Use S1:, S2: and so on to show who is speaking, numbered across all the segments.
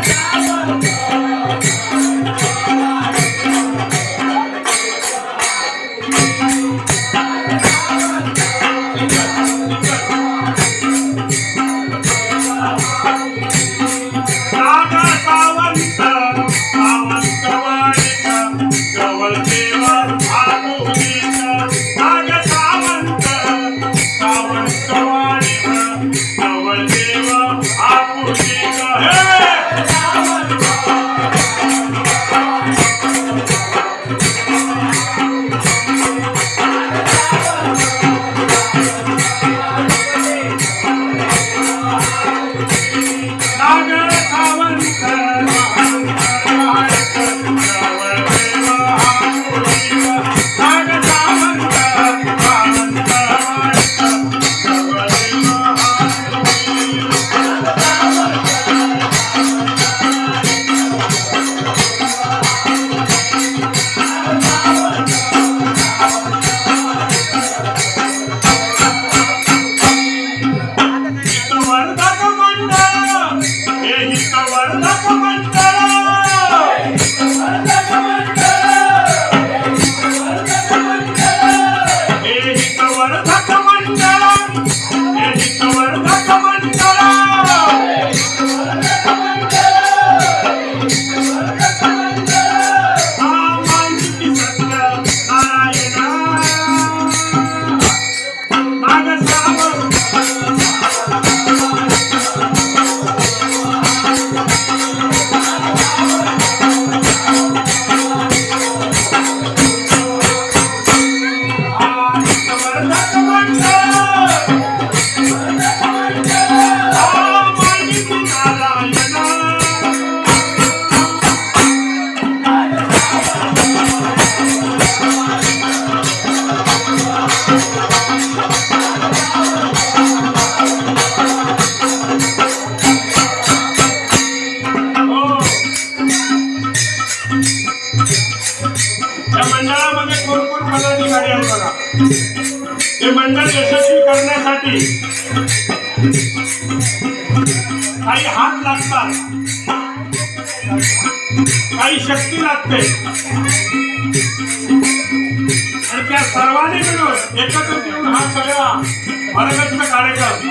S1: casa. வாழ்ந்த काही हात लागतात. काही शक्ती लागते. तर त्या सर्वांनी मिळून एकत्र मिळून हा सगळा भरगच्च कार्यक्रम.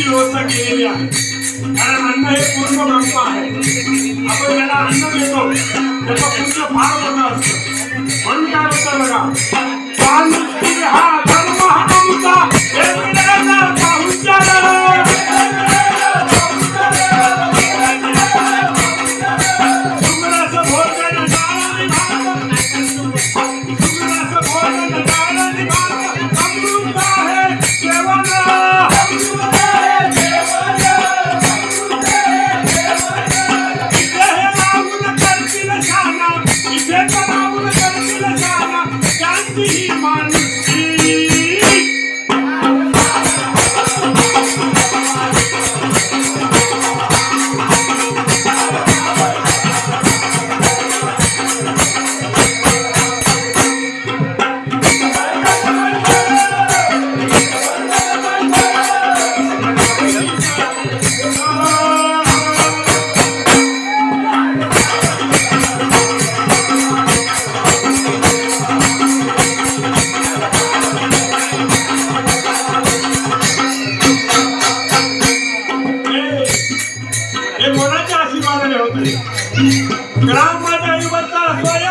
S1: सर्वांना व्यवस्था केलेली आहे कारण अन्न हे पूर्ण ब्रह्म आहे आपण ज्याला अन्न देतो त्याचं पुण्य फार मोठं असतं म्हणून काय होतं बघा हा धर्म हा आमचा Bye.